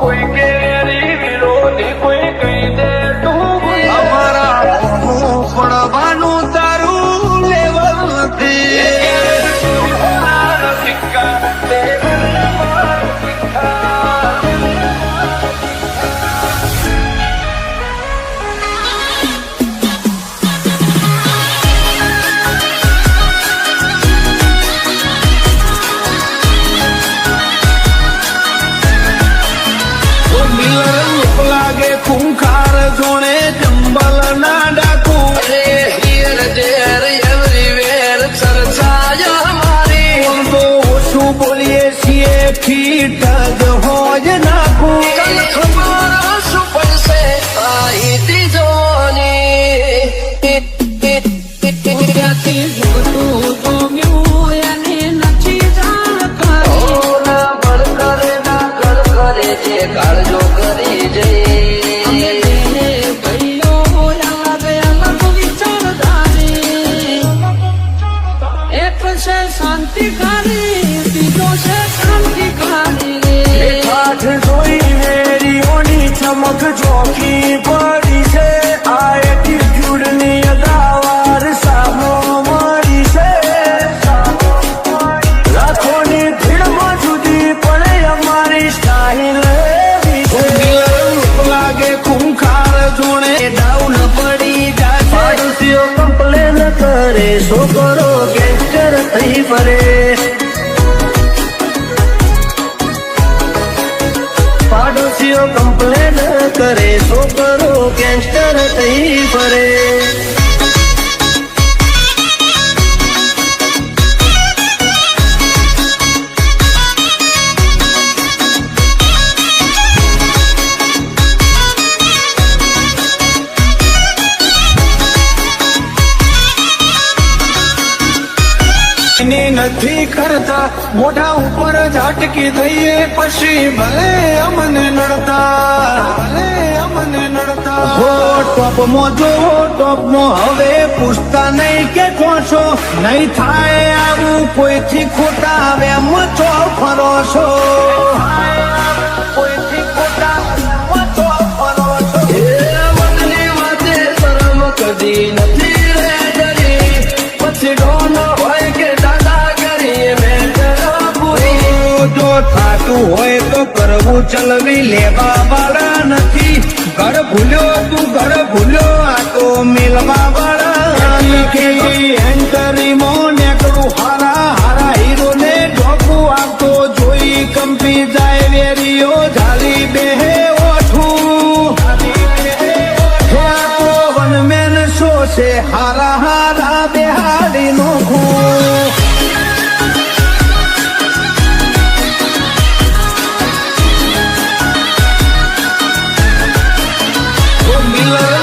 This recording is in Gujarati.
quick ઠીઠ જ હોય થઈ ફરે. પાડોશીઓ કમ્પ્લેન કરે છોકરો ગેંગસ્ટર થઈ ફરે. ની નથી કરતા. મોઢા ઉપર ઝાટકી થઈએ પછી ભલે અમને નડતા. ભલે અમને નડતા. હો, ટોપમાં જો, ટોપમાં હવે પૂછતા નહીં કે છો? નહીં થાય આવું કોઈથી ખોટા વેમ છો, ફરો છો? પૂરી હોય તો કરવું ચલવી લેવા વાળા નથી. ઘર ભૂલ્યો તું ઘર ભૂલ્યો આ તો મેલવા વાળા નથી. એન્ટરી માં નેકડું હારા હારા હીરો ને ઢોકું આવતો જોઈ કંપી જાય વેરીઓ ઝાલી બેહે ઓઠું. વનમેન શો છે હારા હારા. love.